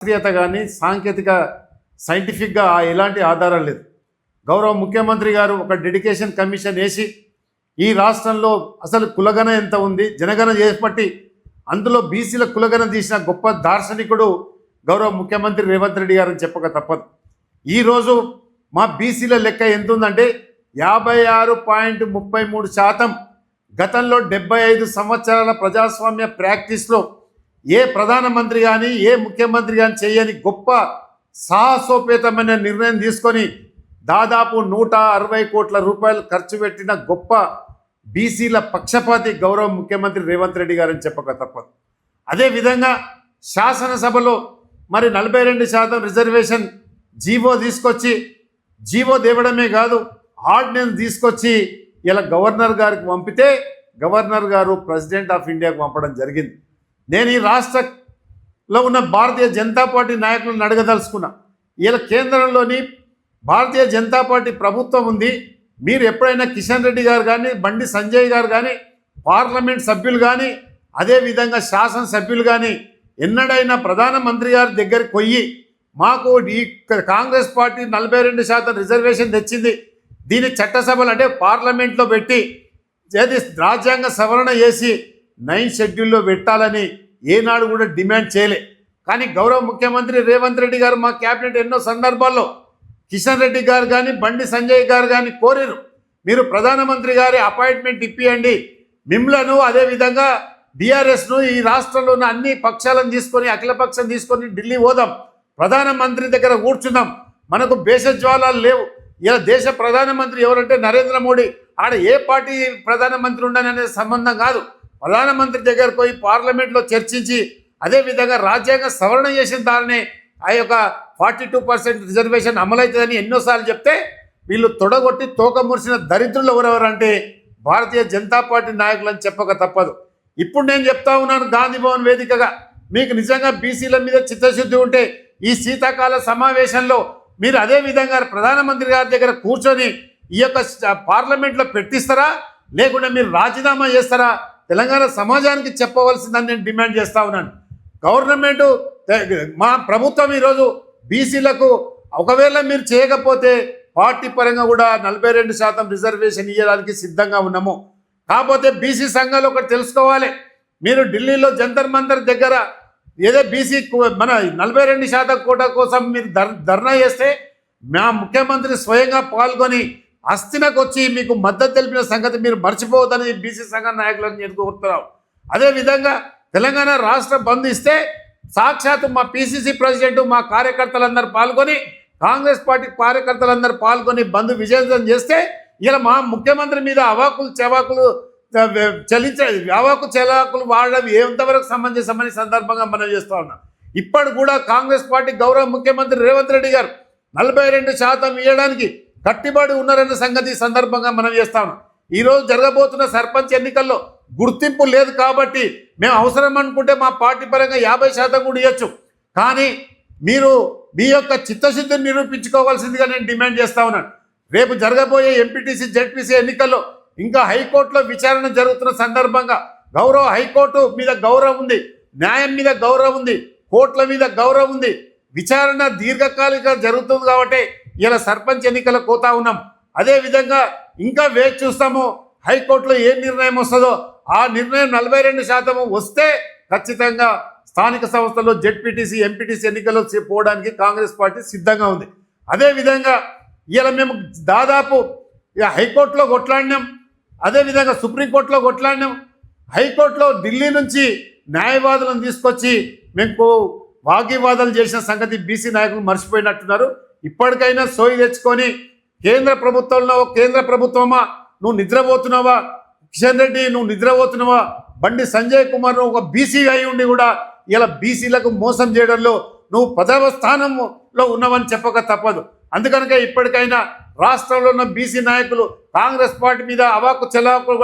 శాస్త్రీయత కానీ సాంకేతిక సైంటిఫిక్గా ఎలాంటి ఆధారం లేదు గౌరవ ముఖ్యమంత్రి గారు ఒక డెడికేషన్ కమిషన్ వేసి ఈ రాష్ట్రంలో అసలు కులగణ ఎంత ఉంది? జనగణ చేపట్టి అందులో బీసీల కులగణ తీసిన గొప్ప దార్శనికుడు గౌరవ ముఖ్యమంత్రి రేవంత్ రెడ్డి గారు అని చెప్పక తప్పదు. ఈరోజు మా బీసీల లెక్క ఎంత ఉందంటే యాభై ఆరు పాయింట్ ముప్పై మూడు శాతం గతంలో డెబ్బై ఐదు సంవత్సరాల ప్రజాస్వామ్య ప్రాక్టీస్లో ఏ ప్రధానమంత్రి కానీ ఏ ముఖ్యమంత్రి కానీ చేయని గొప్ప సాహసోపేతమైన నిర్ణయం తీసుకొని దాదాపు నూట అరవై కోట్ల రూపాయలు ఖర్చు పెట్టిన గొప్ప బీసీల పక్షపాతి గౌరవ ముఖ్యమంత్రి రేవంత్ రెడ్డి గారని చెప్పక తప్పదు. అదేవిధంగా శాసనసభలో మరి నలభై రెండు శాతం రిజర్వేషన్ జీవో తీసుకొచ్చి జీవో దేవడమే కాదు ఆర్డినెన్స్ తీసుకొచ్చి ఇలా గవర్నర్ గారికి పంపితే గవర్నర్ గారు ప్రెసిడెంట్ ఆఫ్ ఇండియాకు పంపడం జరిగింది. నేను ఈ రాష్ట్రంలో ఉన్న భారతీయ జనతా పార్టీ నాయకులను అడగదలుచుకున్నా. ఇలా కేంద్రంలోని భారతీయ జనతా పార్టీ ప్రభుత్వం ఉంది. మీరు ఎప్పుడైనా కిషన్ రెడ్డి గారు కానీ బండి సంజయ్ గారు కానీ పార్లమెంట్ సభ్యులు కానీ అదేవిధంగా శాసనసభ్యులు కానీ ఎన్నడైనా ప్రధానమంత్రి గారి దగ్గరికి పోయి మాకు ఈ కాంగ్రెస్ పార్టీ నలభై రెండు శాతం రిజర్వేషన్ తెచ్చింది. దీని చట్టసభలు అంటే పార్లమెంట్లో పెట్టి ఏది రాజ్యాంగ సవరణ చేసి నైన్ షెడ్యూల్లో పెట్టాలని ఏనాడు కూడా డిమాండ్ చేయలే. కానీ గౌరవ ముఖ్యమంత్రి రేవంత్ రెడ్డి గారు మా క్యాబినెట్ ఎన్నో సందర్భాల్లో కిషన్ రెడ్డి గారు కానీ బండి సంజయ్ గారు కానీ కోరారు. మీరు ప్రధానమంత్రి గారి అపాయింట్మెంట్ ఇప్పియండి. మిమ్లను అదేవిధంగా బీఆర్ఎస్ను ఈ రాష్ట్రంలో ఉన్న అన్ని పక్షాలను తీసుకొని అఖిలపక్షం తీసుకొని ఢిల్లీ పోదాం. ప్రధానమంత్రి దగ్గర కూర్చుందాం. మనకు భేషజ్వాలాలు లేవు. ఇలా దేశ ప్రధానమంత్రి ఎవరంటే నరేంద్ర మోడీ. ఆడ ఏ పార్టీ ప్రధానమంత్రి ఉండననే సంబంధం కాదు. ప్రధానమంత్రి దగ్గర పోయి పార్లమెంట్లో చర్చించి అదేవిధంగా రాజ్యాంగ సవరణ చేసిన దానినే ఆ యొక్క ఫార్టీ టూ పర్సెంట్ రిజర్వేషన్ అమలవుతుందని ఎన్నోసార్లు చెప్తే వీళ్ళు తొడగొట్టి తోక మురిసిన దరిద్రులు ఎవరెవరంటే భారతీయ జనతా పార్టీ నాయకులని చెప్పక తప్పదు. ఇప్పుడు నేను చెప్తా ఉన్నాను గాంధీ భవన్ వేదికగా. మీకు నిజంగా బీసీల మీద చిత్తశుద్ధి ఉంటే ఈ శీతాకాల సమావేశంలో మీరు అదే విధంగా ప్రధానమంత్రి గారి దగ్గర కూర్చొని ఈ యొక్క పార్లమెంట్లో పెట్టిస్తారా? లేకుంటే మీరు రాజీనామా చేస్తారా? తెలంగాణ సమాజానికి చెప్పవలసిందని నేను డిమాండ్ చేస్తా ఉన్నాను. గవర్నమెంట్ మా ప్రభుత్వం ఈరోజు బీసీలకు ఒకవేళ మీరు చేయకపోతే పార్టీ పరంగా కూడా నలభై రెండు శాతం రిజర్వేషన్ ఇవ్వడానికి సిద్ధంగా ఉన్నాము. కాకపోతే బీసీ సంఘాలు ఒకటి తెలుసుకోవాలి. మీరు ఢిల్లీలో జంతర్ మంతర్ దగ్గర ఏదో బీసీ మన నలభై రెండు శాతం కోట కోసం మీరు ధర్ ధర్నా చేస్తే మా ముఖ్యమంత్రి స్వయంగా పాల్గొని అస్థినకు వచ్చి మీకు మద్దతు తెలిపిన సంగతి మీరు మర్చిపోవద్దని బీసీ సంఘ నాయకులను నేను కోరుతున్నాం అదేవిధంగా తెలంగాణ రాష్ట్ర బంద్ ఇస్తే సాక్షాత్ మా పిసిసి ప్రెసిడెంట్ మా కార్యకర్తలందరూ పాల్గొని కాంగ్రెస్ పార్టీ కార్యకర్తలందరూ పాల్గొని బంద్ విజయవంతం చేస్తే ఇలా మా ముఖ్యమంత్రి మీద అవాకులు చెవాకులు చలించ అవాకు చెలాకులు వాడడం ఎంతవరకు సంబంధించమని సందర్భంగా మనం చేస్తూ ఉన్నాం. ఇప్పటి కూడా కాంగ్రెస్ పార్టీ గౌరవ ముఖ్యమంత్రి రేవంత్ రెడ్డి గారు నలభై రెండు శాతం ఇవ్వడానికి కట్టిబడి ఉన్నారన్న సంగతి సందర్భంగా మనం చేస్తా ఈరోజు జరగబోతున్న సర్పంచ్ ఎన్నికల్లో గుర్తింపు లేదు కాబట్టి మేము అవసరం అనుకుంటే మా పార్టీ పరంగా యాభై శాతం కూడా ఇవ్వచ్చు కానీ మీరు మీ యొక్క చిత్తశుద్ధిని నిరూపించుకోవాల్సిందిగా నేను డిమాండ్ చేస్తా ఉన్నాను. రేపు జరగబోయే ఎంపీటీసీ జెడ్పీసీ ఎన్నికల్లో ఇంకా హైకోర్టులో విచారణ జరుగుతున్న సందర్భంగా గౌరవ హైకోర్టు మీద గౌరవం ఉంది న్యాయం మీద గౌరవం ఉంది కోర్టుల మీద గౌరవం ఉంది. విచారణ దీర్ఘకాలిక జరుగుతుంది కాబట్టి ఇలా సర్పంచ్ ఎన్నికల కోతా ఉన్నాం. అదేవిధంగా ఇంకా వేచి చూస్తాము హైకోర్టులో ఏ నిర్ణయం వస్తుందో. ఆ నిర్ణయం నలభై రెండు శాతము వస్తే ఖచ్చితంగా స్థానిక సంస్థల్లో జెడ్పీటీసీ ఎంపీటీసీ ఎన్నికల్లో పోవడానికి కాంగ్రెస్ పార్టీ సిద్ధంగా ఉంది. అదేవిధంగా ఇలా మేము దాదాపు ఇక హైకోర్టులో కొట్లాడినాం. అదేవిధంగా సుప్రీంకోర్టులో కొట్లాడినాం. హైకోర్టులో ఢిల్లీ నుంచి న్యాయవాదులను తీసుకొచ్చి మేము వాగ్వివాదాలు చేసిన సంగతి బీసీ నాయకులు మర్చిపోయినట్టున్నారు. ఇప్పటికైనా సోయి తెచ్చుకొని కేంద్ర ప్రభుత్వంలో కేంద్ర ప్రభుత్వమా? నువ్వు నిద్రపోతున్నావా? కిషన్ రెడ్డి నువ్వు నిద్రపోతున్నావా? బండి సంజయ్ కుమార్ ఒక బీసీ అయి ఉండి కూడా ఇలా బీసీలకు మోసం చేయడంలో నువ్వు పదవ స్థానంలో ఉన్నావని చెప్పక తప్పదు. అందుకనక ఇప్పటికైనా రాష్ట్రంలో ఉన్న బీసీ నాయకులు కాంగ్రెస్ పార్టీ మీద అవాకు చెల్లకు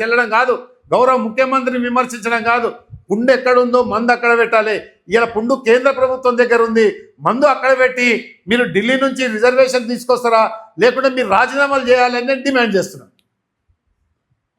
చెల్లడం కాదు గౌరవ ముఖ్యమంత్రిని విమర్శించడం కాదు. పుండు ఎక్కడ ఉందో మందు అక్కడ పెట్టాలి. ఇలా పుండు కేంద్ర ప్రభుత్వం దగ్గర ఉంది. మందు అక్కడ పెట్టి మీరు ఢిల్లీ నుంచి రిజర్వేషన్ తీసుకొస్తారా? లేకుంటే మీరు రాజీనామాలు చేయాలని నేను డిమాండ్ చేస్తున్నాను